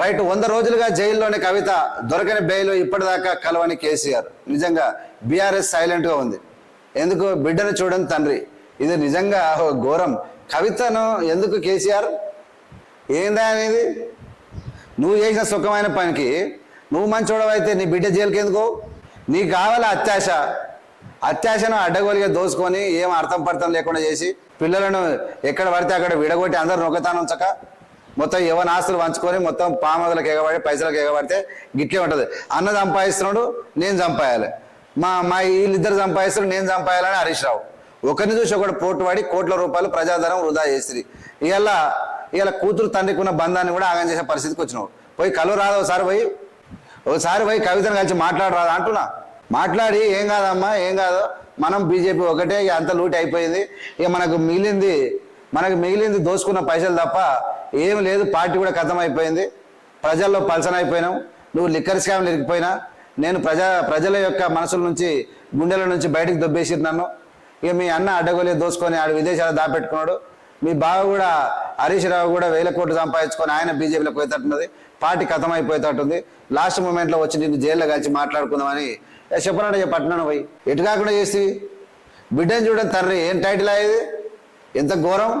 Right వంద రోజులుగా జైల్లోని కవిత దొరకని బెయిల్ ఇప్పటిదాకా కలవని కేసీఆర్. నిజంగా బీఆర్ఎస్ సైలెంట్గా ఉంది. ఎందుకు? బిడ్డను చూడని తండ్రి. ఇది నిజంగా ఘోరం. కవితను ఎందుకు కేసీఆర్? ఏందా అనేది? నువ్వు చేసిన సుఖమైన పనికి నువ్వు మంచోడవైతే నీ బిడ్డ జైలుకి ఎందుకు నీకు కావాలి అత్యాశ? అత్యాశను అడ్డగోలిగా దోసుకొని ఏం అర్థం పర్థం లేకుండా చేసి పిల్లలను ఎక్కడ పడితే అక్కడ విడగొట్టి అందరు నొక్కతాను ఉంచక మొత్తం ఎవరి ఆస్తులు పంచుకొని మొత్తం పామదులకు ఎగబడి పైసలకు ఎగబడితే గిట్లే ఉంటుంది. అన్న సంపాదిస్తున్నాడు నేను సంపాయాలి మా మా వీళ్ళిద్దరు సంపాదిస్తున్నాడు నేను సంపాయాలని హరీష్ రావు. ఒకరిని చూసి ఒకటి పోటు పడి కోట్ల రూపాయలు ప్రజాధనం వృధా చేసింది. ఇవాళ ఇవాళ కూతురు తండ్రికి ఉన్న బంధాన్ని కూడా ఆగం చేసే పరిస్థితికి వచ్చినావు. పోయి కలు రాదు ఒకసారి పోయి ఒకసారి పోయి కవితను కలిసి మాట్లాడరాదా అంటున్నా. మాట్లాడి ఏం కాదమ్మా ఏం కాదు. మనం బీజేపీ ఒకటే ఇక అంత లూట్ అయిపోయింది. ఇక మనకు మిగిలింది మనకు మిగిలింది దోసుకున్న పైసలు తప్ప ఏం లేదు పార్టీ కూడా ఖతం అయిపోయింది ప్రజల్లో పలసన అయిపోయినావు నువ్వు లిక్కర్ స్కామ్ ఇరికిపోయినా నేను ప్రజా ప్రజల యొక్క మనసుల నుంచి గుండెల నుంచి బయటకు దొబ్బేసి నన్ను. ఇక మీ అన్న అడ్డగోలే దోసుకొని ఆడు విదేశాలు దాపెట్టుకున్నాడు. మీ బావ కూడా హరీష్ రావు కూడా వేల కోట్లు సంపాదించుకొని ఆయన బీజేపీలో పోయేటట్టున్నది పార్టీ ఖతం అయిపోయేటట్టుంది లాస్ట్ మూమెంట్లో వచ్చి నిన్ను జైల్లో కలిసి మాట్లాడుకుందామని ఏ చెప్పనంటే పోయి. ఎటు కాకుండా చేసి బిడ్డను చూడని తర్రి. ఏం టైటిల్ అయ్యేది? ఎంత ఘోరం?